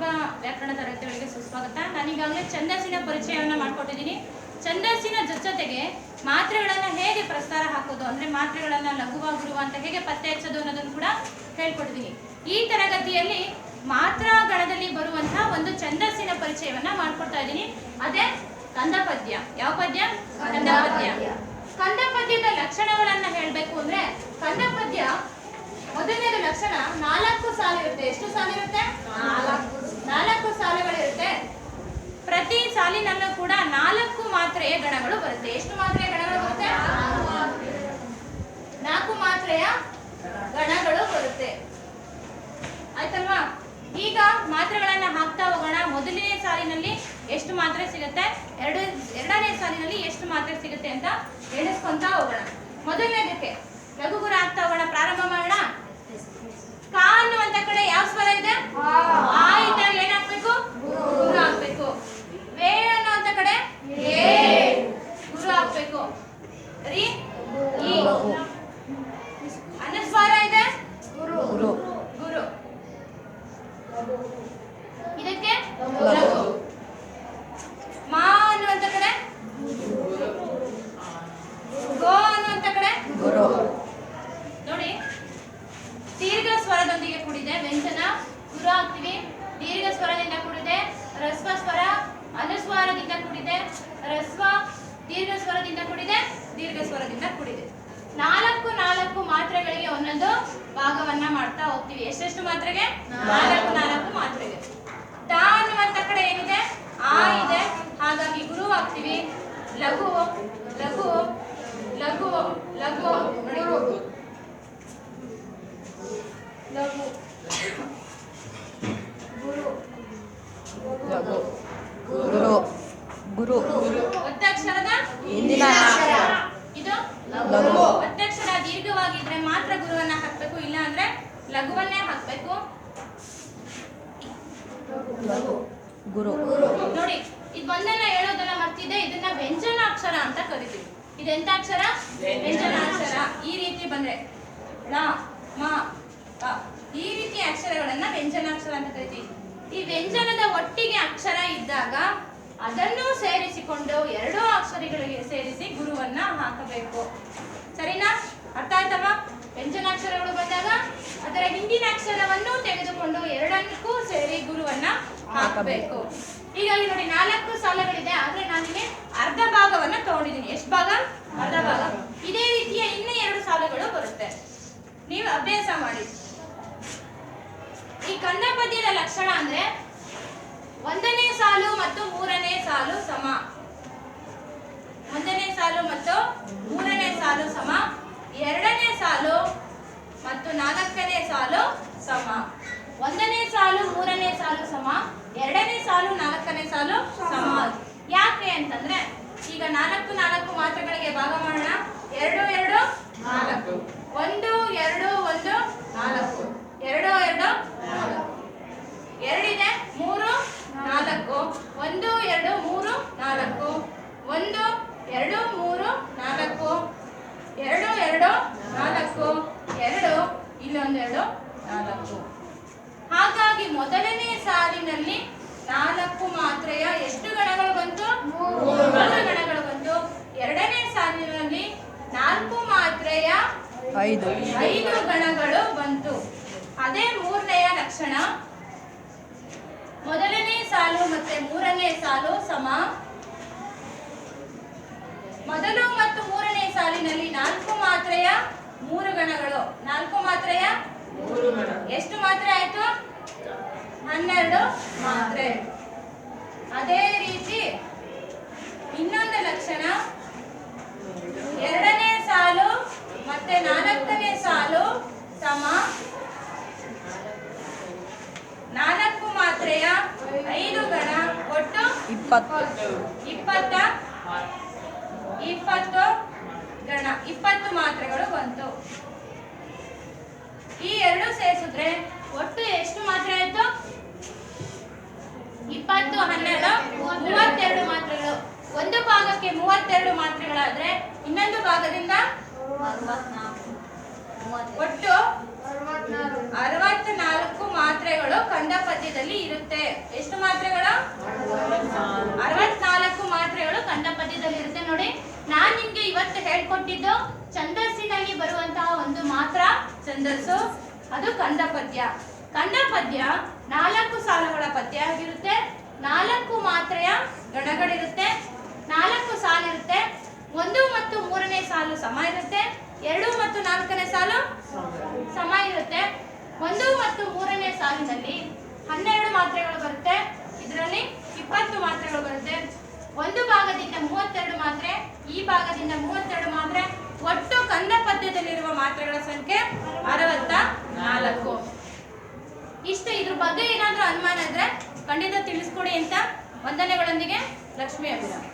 ಸುಲಭ ವ್ಯಾಕರಣ ತರಗತಿಗಳಿಗೆ ಸುಸ್ವಾಗತ. ನಾನೀಗಾಗಲೇ ಛಂದಸ್ಸಿನ ಪರಿಚಯವನ್ನು ಮಾಡಿಕೊಟ್ಟಿದ್ದೀನಿ. ಛಂದಸ್ಸಿನ ಜೊತೆಗೆ ಮಾತ್ರೆಗಳನ್ನು ಹೇಗೆ ಪ್ರಸ್ತಾರ ಹಾಕೋದು, ಅಂದರೆ ಮಾತ್ರೆಗಳನ್ನ ಲಘುವಾಗಿರುವ ಗುರುವ ಅಂತ ಹೇಗೆ ಪತ್ತೆ ಹಚ್ಚೋದು ಅನ್ನೋದನ್ನು ಕೂಡ ಹೇಳ್ಕೊಟ್ಟಿದ್ದೀನಿ. ಈ ತರಗತಿಯಲ್ಲಿ ಮಾತ್ರ ಗಣದಲ್ಲಿ ಬರುವಂತಹ ಒಂದು ಛಂದಸ್ಸಿನ ಪರಿಚಯವನ್ನ ಮಾಡ್ಕೊಡ್ತಾ ಇದ್ದೀನಿ. ಅದೇ ಕಂದ ಪದ್ಯ ಯಾವ ಪದ್ಯ? ಕಂದ ಪದ್ಯ ಕಂದ ಪದ್ಯದ ಲಕ್ಷಣಗಳನ್ನ ಹೇಳಬೇಕು ಅಂದ್ರೆ ಕಂದ ಪದ್ಯ ಮೊದಲನೇದು ಲಕ್ಷಣ ನಾಲ್ಕು ಸಾಲ ಇರುತ್ತೆ ಎಷ್ಟು ಸಾಲ ಇರುತ್ತೆ ನಾಲ್ಕು. ಸಾಲುಗಳಿರುತ್ತೆ. ಪ್ರತಿ ಸಾಲಿನಲ್ಲೂ ಕೂಡ ನಾಲ್ಕು ಮಾತ್ರೆಯ ಗಣಗಳು ಬರುತ್ತೆ. ಎಷ್ಟು ಮಾತ್ರೆಯ ಗಣಗಳು ಬರುತ್ತೆ? ನಾಲ್ಕು ಮಾತ್ರೆಯ ಗಣಗಳು ಬರುತ್ತೆ. ಆಯ್ತಲ್ವಾ? ಈಗ ಮಾತ್ರೆಗಳನ್ನ ಹಾಕ್ತಾ ಹೋಗೋಣ. ಮೊದಲನೇ ಸಾಲಿನಲ್ಲಿ ಎಷ್ಟು ಮಾತ್ರೆ ಸಿಗುತ್ತೆ? ಎರಡು, ಎರಡನೇ ಸಾಲಿನಲ್ಲಿ ಎಷ್ಟು ಮಾತ್ರೆ ಸಿಗುತ್ತೆ ಅಂತ ಎಣಿಸ್ಕೊಂತ ಹೋಗೋಣ. ಮೊದಲನೇದಕ್ಕೆ ಲಘುಗುರ ಹಾಕ್ತಾ ಹೋಗೋಣ ಪ್ರಾರಂಭ ಮಾಡೋಣ ಕಾ ಅನ್ನುವಂತ ಕಡೆ ಯಾವ ಸ್ವರ ಇದೆ ಆ ಇದ್ದಾಗ ಏನ್ ಹಾಕ್ಬೇಕು ಗುರು ಹಾಕ್ಬೇಕು ವೇ ಅನ್ನುವಂತ ಕಡೆ ಏ ಗುರು ಹಾಕ್ಬೇಕು ರಿ ಈ ಅನುಸ್ವಾರ ಇದೆ ಗುರು ಗುರು ಇದಕ್ಕೆ ಲಘು ಮಾ ಅನ್ನುವಂತ ಕಡೆ ಗೋ ಅನ್ನುವಂತ ಕಡೆ ಗುರು ನೋಡಿ ದೀರ್ಘ ಸ್ವರದೊಂದಿಗೆ ಕೂಡಿದೆ ವ್ಯಂಜನ ಗುರು ಆಗ್ತೀವಿ ದೀರ್ಘ ಸ್ವರದಿಂದ ಕೂಡಿದೆ. ರಸ್ವ ಸ್ವರ, ಅನುಸ್ವಾರದಿಂದ ಕೂಡಿದೆ. ರಸ್ವ ದೀರ್ಘ ಸ್ವರದಿಂದ ಕೂಡಿದೆ. ದೀರ್ಘ ಸ್ವರದಿಂದ ಕೂಡಿದೆ. ನಾಲ್ಕು ನಾಲ್ಕು ಮಾತ್ರೆಗಳಿಗೆ ಒಂದೊಂದು ಭಾಗವನ್ನ ಮಾಡ್ತಾ ಹೋಗ್ತೀವಿ. ಎಷ್ಟೆಷ್ಟು ಮಾತ್ರೆಗೆ? ನಾಲ್ಕು ನಾಲ್ಕು ಮಾತ್ರೆಗೆ. ತಾ ಅನ್ನುವಂತ ಕಡೆ ಏನಿದೆ? ಆ ಇದೆ. ಹಾಗಾಗಿ ಗುರು ಲಘು ಲಘು ಲಘು ಲಘು ನೋಡಿ ಲಘು ಗುರು ಗುರು. ಗುರು. ಅಕ್ಷರ. ಇದು ಲಘು. ಒತ್ತಕ್ಷರ ದೀರ್ಘವಾಗಿದ್ರೆ ಮಾತ್ರ ಗುರುವನ್ನ ಹಾಕ್ಬೇಕು ಇಲ್ಲ ಅಂದ್ರೆ ಲಘುವನ್ನೇ ಹಾಕ್ಬೇಕು. ಗುರು. ನೋಡಿ ಇದು ಒಂದನ್ನ ಹೇಳೋದನ್ನ ಮರ್ತಿದ್ದೆ ಇದನ್ನ ವ್ಯಂಜನಾಕ್ಷರ ಅಂತ ಕರಿತೀವಿ. ಇದೆಂತ ಅಕ್ಷರ? ವ್ಯಂಜನಾಕ್ಷರ. ಈ ರೀತಿ ಬಂದ್ರೆ ಲ ಮ ಈ ರೀತಿ ಅಕ್ಷರಗಳನ್ನ ವ್ಯಂಜನಾಕ್ಷರ ಅಂತ ಕರಿತೀವಿ. ಈ ವ್ಯಂಜನದ ಒಟ್ಟಿಗೆ ಅಕ್ಷರ ಇದ್ದಾಗ ಅದನ್ನು ಸೇರಿಸಿಕೊಂಡು ಎರಡೂ ಅಕ್ಷರಗಳಿಗೆ ಸೇರಿಸಿ ಗುರುವನ್ನ ಹಾಕಬೇಕು. ಸರಿನಾ? ಅರ್ಥ ಆಯ್ತಲ್ವಾ? ವ್ಯಂಜನಾಕ್ಷರಗಳು ಬಂದಾಗ ಅದರ ಹಿಂದಿನ ಅಕ್ಷರವನ್ನು ತೆಗೆದುಕೊಂಡು ಎರಡಕ್ಕೂ ಸೇರಿ ಗುರುವನ್ನ ಹಾಕಬೇಕು. ಹೀಗಾಗಿ ನೋಡಿ, ನಾಲ್ಕು ಸಾಲಗಳಿದೆ, ಆದ್ರೆ ನಾನಿಲ್ಲಿ ಅರ್ಧ ಭಾಗವನ್ನ ತಗೊಂಡಿದ್ದೀನಿ. ಎಷ್ಟು ಭಾಗ? ಅರ್ಧ ಭಾಗ. ಇದೇ ರೀತಿಯ ಇನ್ನೂ ಎರಡು ಸಾಲಗಳು ಬರುತ್ತೆ. ನೀವು ಅಭ್ಯಾಸ ಮಾಡಿ. ಈ ಕಂದ ಪದ್ಯದ ಲಕ್ಷಣ ಅಂದ್ರೆ ಒಂದನೇ ಸಾಲು ಮತ್ತು ಮೂರನೇ ಸಾಲು ಸಮ. ಒಂದನೇ ಸಾಲು ಮತ್ತು ಮೂರನೇ ಸಾಲು ಸಮ. ಎರಡನೇ ಸಾಲು ಮತ್ತು ನಾಲ್ಕನೇ ಸಾಲು ಸಮ. ಒಂದನೇ ಸಾಲು, ಮೂರನೇ ಸಾಲು ಸಮ. ಎರಡನೇ ಸಾಲು, ನಾಲ್ಕನೇ ಸಾಲು ಸಮ ಯಾಕೆ ಅಂತಂದ್ರೆ ಈಗ ನಾಲ್ಕು ನಾಲ್ಕು ಮಾತ್ರೆಗಳಿಗೆ ಭಾಗ ಮಾಡೋಣ ಎರಡು ಎರಡು ನಾಲ್ಕು ಒಂದು ಎರಡು ಒಂದು ನಾಲ್ಕು ಎರಡು ಎರಡು ನಾಲ್ಕು ಎರಡಿದೆ ಮೂರು ನಾಲ್ಕು ಒಂದು ಎರಡು ಮೂರು ನಾಲ್ಕು ಒಂದು ಎರಡು ಮೂರು ನಾಲ್ಕು ಎರಡು ಎರಡು ನಾಲ್ಕು ಎರಡು ಎರಡು ನಾಲ್ಕು. ಹಾಗಾಗಿ ಮೊದಲನೇ ಸಾಲಿನಲ್ಲಿ ನಾಲ್ಕು ಮಾತ್ರೆಯ ಎಷ್ಟು ಗಣಗಳು ಬಂತು? ಮೂರು ಗಣಗಳು ಬಂತು. ಎರಡನೇ ಸಾಲಿನಲ್ಲಿ ನಾಲ್ಕು ಮಾತ್ರೆಯ ಐದು. ಐದು ಗಣಗಳು ಬಂತು. ಅದೇ ಮೂರನೆಯ ಲಕ್ಷಣ. ಮೊದಲನೇ ಸಾಲು ಮತ್ತೆ ಮೂರನೇ ಸಾಲು ಸಮ. ಮೊದಲು ಮತ್ತು ಮೂರನೇ ಸಾಲಿನಲ್ಲಿ ನಾಲ್ಕು ಮಾತ್ರೆಯ ಮೂರು ಗಣಗಳು. ನಾಲ್ಕು ಮಾತ್ರೆಯ ಎಷ್ಟು ಮಾತ್ರೆ ಆಯ್ತು ಹನ್ನೆರಡು ಮಾತ್ರೆ. ಅದೇ ರೀತಿ ಇನ್ನೊಂದು ಲಕ್ಷಣ. ಎರಡನೇ ಸಾಲು ಮತ್ತೆ ನಾಲ್ಕನೇ ಸಾಲು ಸಮ ನಾಲ್ಕು ಮಾತ್ರೆಯ ಐದು ಗಣ ಒಟ್ಟು ಇಪ್ಪತ್ತು. ಇಪ್ಪತ್ತ ಇಪ್ಪತ್ತು ಗಣ ಇಪ್ಪತ್ತು ಮಾತ್ರೆಗಳು ಬಂತು. ಈ ಎರಡು ಸೇರಿಸಿದ್ರೆ ಒಟ್ಟು ಎಷ್ಟು ಮಾತ್ರೆ ಆಯ್ತು ಇಪ್ಪತ್ತು ಹನ್ನೆರಡು ಮೂವತ್ತೆರಡು ಮಾತ್ರೆಗಳು ಒಂದು ಭಾಗಕ್ಕೆ ಮೂವತ್ತೆರಡು ಮಾತ್ರೆಗಳಾದ್ರೆ ಇನ್ನೊಂದು ಭಾಗದಿಂದ ಒಟ್ಟು ಅರವತ್ನಾಲ್ಕು ಮಾತ್ರೆಗಳು ಕಂದ ಪದ್ಯದಲ್ಲಿ ಇರುತ್ತೆ. ಎಷ್ಟು ಮಾತ್ರೆಗಳು? ಅರವತ್ನಾಲ್ಕು ಮಾತ್ರೆಗಳು ಕಂದ ಪದ್ಯದಲ್ಲಿ ಇರುತ್ತೆ ನೋಡಿ. ನಾನ್ ನಿಮ್ಗೆ ಇವತ್ತು ಹೇಳ್ಕೊಟ್ಟಿದ್ದು ಛಂದಸ್ಸಿನಲ್ಲಿ ಬರುವಂತಹ ಒಂದು ಮಾತ್ರ ಛಂದಸ್ಸು, ಅದು ಕಂದ ಪದ್ಯ ನಾಲ್ಕು ಸಾಲುಗಳ ಪದ್ಯ ಆಗಿರುತ್ತೆ. ನಾಲ್ಕು ಮಾತ್ರೆಯ ಗಣಗಳಿರುತ್ತೆ ನಾಲ್ಕು ಸಾಲಿರುತ್ತೆ ಒಂದು ಮತ್ತು ಮೂರನೇ ಸಾಲು ಸಮ ಇರುತ್ತೆ. ಎರಡು ಮತ್ತು ನಾಲ್ಕನೇ ಸಾಲು ಸಮ ಇರುತ್ತೆ. ಒಂದು ಮತ್ತು ಮೂರನೇ ಸಾಲಿನಲ್ಲಿ ಹನ್ನೆರಡು ಮಾತ್ರೆಗಳು ಬರುತ್ತೆ. ಇದರಲ್ಲಿ ಇಪ್ಪತ್ತು ಮಾತ್ರೆಗಳು ಬರುತ್ತೆ. ಒಂದು ಭಾಗದಿಂದ ಮೂವತ್ತೆರಡು ಮಾತ್ರೆ, ಈ ಭಾಗದಿಂದ ಮೂವತ್ತೆರಡು ಮಾತ್ರೆ, ಒಟ್ಟು ಕಂದ ಪದ್ಯದಲ್ಲಿರುವ ಮಾತ್ರೆಗಳ ಸಂಖ್ಯೆ ಅರವತ್ತ ನಾಲ್ಕು. ಇಷ್ಟು ಇದ್ರ ಬಗ್ಗೆ ಏನಾದರೂ ಅನುಮಾನ ಇದ್ರೆ ಖಂಡಿತ ತಿಳಿಸ್ಕೊಡಿ ಅಂತ ವಂದನೆಗಳೊಂದಿಗೆ ಲಕ್ಷ್ಮೀ ಅಭಿರಾಮ್.